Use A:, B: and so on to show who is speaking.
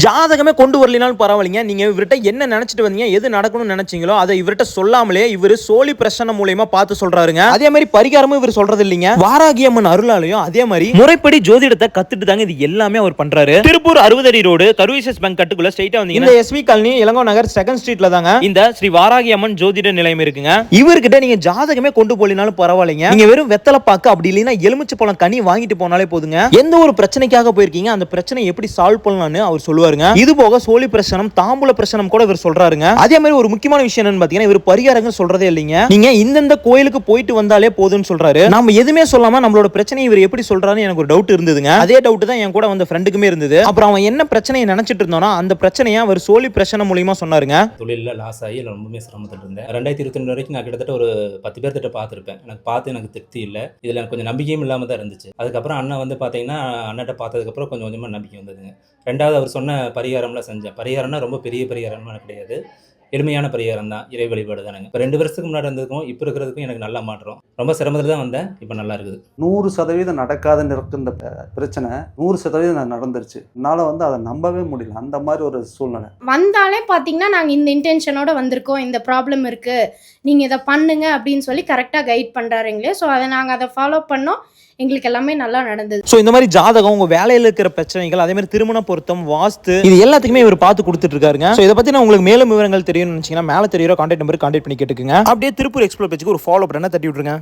A: ஜாதகமே கொண்டு வரலினாலும் பரவாயில்லைங்க. நீங்க இவர்கிட்ட என்ன நினைச்சிட்டு வந்தீங்க எது நடக்கணும்னு நினைச்சீங்களோ அதை இவர்கிட்ட சொல்லாமலே இவர் சோழி பிரச்சனை மூலியமா பார்த்து சொல்றாருங்க. அதே மாதிரி பரிகாரமும் இவர் சொல்றது இல்லைங்க வாராகியம்மன் அருளாலையும் அதே மாதிரி முறைப்படி ஜோதிடத்தை கத்துட்டு தாங்க இது எல்லாமே அவர் பண்றாரு. திருப்பூர் அறுபதடி ரோடு கருவிசஸ் பேங்க் கட்டுக்குள்ள ஸ்ட்ரைட்டா வந்தீங்க இந்த SV colony Elango Nagar second ஸ்ட்ரீட்ல தாங்க. இந்த ஸ்ரீ வாராகி அம்மன் ஜோதிட நிலையம் இருக்குங்க. இவர்கிட்ட நீங்க ஜாதகமே கொண்டு போலினாலும் பரவாயில்லைங்க. நீங்க வெறும் வெத்தலை பாக்கு அப்படி இல்லைன்னா எலுமிச்சை பழம் கனி வாங்கிட்டு போனாலே போதுங்க. எந்த ஒரு பிரச்சனைக்காக போயிருக்கீங்க அந்த பிரச்சனை எப்படி சால்வ் பண்ணலாம்னு அவர் சொல்லுவாருங்க. இது போக சோழி பிரச்சனம் தாம்பூல பிரச்சனம் கூட இவர் சொல்றாருங்க. அதே மாதிரி ஒரு முக்கியமான விஷயம் என்னன்னு பாத்தீங்கன்னா இவர் பரிகாரங்க சொல்றதே இல்லைங்க. நீங்க இந்தந்த கோயிலுக்கு போயிட்டு வந்தாலே போதும்னு சொல்றாரு. நம்ம எதுவுமே சொல்லாம நம்மளோட பிரச்சனை இவர் எப்படி சொல்றாருன்னு எனக்கு ஒரு டவுட் இருந்ததுங்க. அதே டவுட் தான் என் கூட வந்த ஃப்ரெண்டுக்குமே இருந்தது. அப்புறம் அவன் என்ன பிரச்சனையை நினைச்சிட்டு இருந்தானோ அந்த பிரச்சனையை அவர் சோழி பிரச்சனை மூலியமா சொன்னாருங்க.
B: தொழிலில் லாஸ் ஆகி நான் ரொம்பவே சிரமத்தில் இருந்தேன். ரெண்டாயிரத்தி இருபத்தி ரெண்டு வரைக்கும் நான் கிட்டத்தட்ட ஒரு பத்து பேர் திட்ட பார்த்துருப்பேன். எனக்கு பார்த்து எனக்கு திருப்தி இல்லை. இதில் எனக்கு கொஞ்சம் நம்பிக்கையும் இல்லாமல் தான் இருந்துச்சு. அதுக்கப்புறம் அண்ணன் வந்து பார்த்தீங்கன்னா அண்ணன்ட்ட பார்த்ததுக்கப்புறம் கொஞ்சம் கொஞ்சமாக நம்பிக்கை வந்ததுங்க. ரெண்டாவது அவர் சொன்ன பரிகாரம்லாம் செஞ்சேன். பரிகாரம்னா ரொம்ப பெரிய பரிகாரம்லாம் கிடையாது. எளிமையான பரிகாரம் தான். இறை வழிபாடு தானுங்க. இப்போ ரெண்டு வருஷத்துக்கு முன்னாடி இருந்ததுக்கும் இப்போ இருக்கிறதுக்கும் எனக்கு நல்லா மாற்றம். ரொம்ப சிரமத்தில் தான் வந்தேன். இப்போ நல்லா இருக்குது.
C: நூறு சதவீதம் நடக்காதுன்னு இருக்கின்ற ப- பிரச்சனை நூறு சதவீதம் நடந்துருச்சு. என்னால் வந்து அதை நம்பவே முடியல. அந்த மாதிரி ஒரு சூழ்நிலை.
D: வந்தாலே பார்த்தீங்கன்னா நாங்கள் இந்த இன்டென்ஷனோட வந்திருக்கோம். இந்த ப்ராப்ளம் இருக்குது நீங்கள் இதை பண்ணுங்க அப்படின்னு சொல்லி கரெக்டாக கைட் பண்ணுறாருங்களே ஸோ அதை நாங்கள் அதை ஃபாலோ பண்ணோம். எங்களுக்கு எல்லாமே நல்லா நடந்தது.
A: சோ இந்த மாதிரி ஜாதகம் உங்க வேலையில இருக்கிற பிரச்சனைகள் அதே மாதிரி திருமண பொருத்தம் வாஸ்து இது எல்லாத்துக்குமே இவர் பார்த்து கொடுத்துட்டு இருக்காருங்க. சோ இதை பத்தி நான் உங்களுக்கு மேலும் விவரங்கள் தெரியும்னு நினைச்சீங்கன்னா மேல தெரியுற கான்டாக்ட் நம்பருக்கு கான்டாக்ட் பண்ணி கேட்டுக்குங்க. அப்படியே திருப்பூர் எக்ஸ்ப்ளோர் பேஜுக்கு ஒரு ஃபாலோ பண்ண தட்டி விட்டுருங்க